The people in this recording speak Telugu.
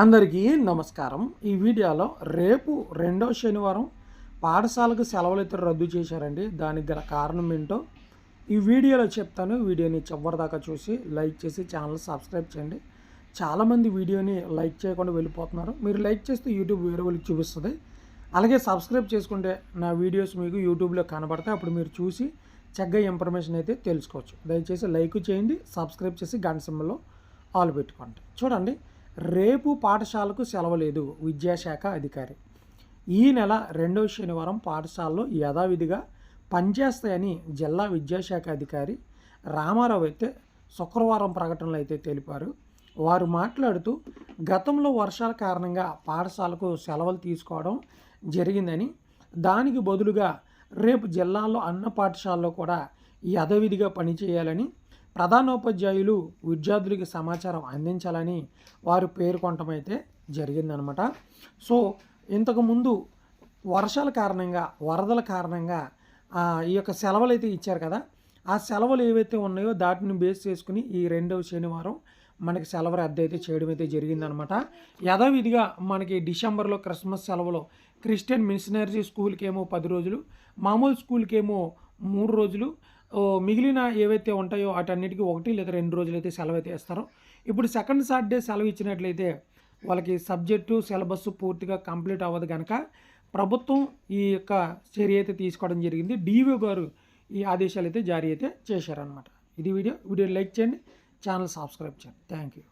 అందరికీ నమస్కారం. ఈ వీడియోలో రేపు రెండో శనివారం పాఠశాలకు సెలవులు ఇతరు రద్దు చేశారండి. దానికి గల కారణం ఏంటో ఈ వీడియోలో చెప్తాను. వీడియోని చివరిదాకా చూసి లైక్ చేసి ఛానల్ సబ్స్క్రైబ్ చేయండి. చాలామంది వీడియోని లైక్ చేయకుండా వెళ్ళిపోతున్నారు. మీరు లైక్ చేస్తే యూట్యూబ్ వేరే వాళ్ళకి చూపిస్తుంది. అలాగే సబ్స్క్రైబ్ చేసుకుంటే నా వీడియోస్ మీకు యూట్యూబ్లో కనబడతాయి. అప్పుడు మీరు చూసి చక్కగా ఇన్ఫర్మేషన్ అయితే తెలుసుకోవచ్చు. దయచేసి లైక్ చేయండి సబ్స్క్రైబ్ చేసి గంట సింబల్లో ఆల్ పెట్టుకోండి. చూడండి. రేపు పాఠశాలకు సెలవు లేదు విద్యాశాఖ అధికారి. ఈ నెల రెండవ శనివారం పాఠశాలలో యథావిధిగా పనిచేస్తాయని జిల్లా విద్యాశాఖ అధికారి రామారావు అయితే శుక్రవారం ప్రకటనలో అయితే తెలిపారు. వారు మాట్లాడుతూ గతంలో వర్షాల కారణంగా పాఠశాలకు సెలవులు తీసుకోవడం జరిగిందని దానికి బదులుగా రేపు జిల్లాలో అన్న పాఠశాలలో కూడా యథావిధిగా పనిచేయాలని ప్రధానోపాధ్యాయులు విద్యార్థులకి సమాచారం అందించాలని వారు పేర్కొనటం అయితే జరిగిందనమాట. సో ఇంతకుముందు వర్షాల కారణంగా వరదల కారణంగా ఈ యొక్క సెలవులు అయితే ఇచ్చారు కదా ఆ సెలవులు ఏవైతే ఉన్నాయో దాటిని బేస్ చేసుకుని ఈ రెండవ శనివారం మనకి సెలవు రద్దు అయితే చేయడం అయితే జరిగిందనమాట. యథావిధిగా మనకి డిసెంబర్లో క్రిస్మస్ సెలవులో క్రిస్టియన్ మిషనరీ స్కూల్కి ఏమో పది రోజులు మామూలు స్కూల్కి ఏమో మూడు రోజులు మిగిలిన ఏవైతే ఉంటాయో వాటన్నిటికీ ఒకటి లేదా రెండు రోజులు అయితే సెలవు అయితే ఇస్తారు. ఇప్పుడు సెకండ్ సాటర్డే సెలవు ఇచ్చినట్లయితే వాళ్ళకి సబ్జెక్టు సిలబస్ పూర్తిగా కంప్లీట్ అవ్వదు కనుక ప్రభుత్వం ఈ యొక్క చర్య అయితే తీసుకోవడం జరిగింది. డీవీ గారు ఈ ఆదేశాలు అయితే జారీ అయితే చేశారనమాట ఇది వీడియో. వీడియో లైక్ చేయండి. ఛానల్ సబ్స్క్రైబ్ చేయండి. Thank you.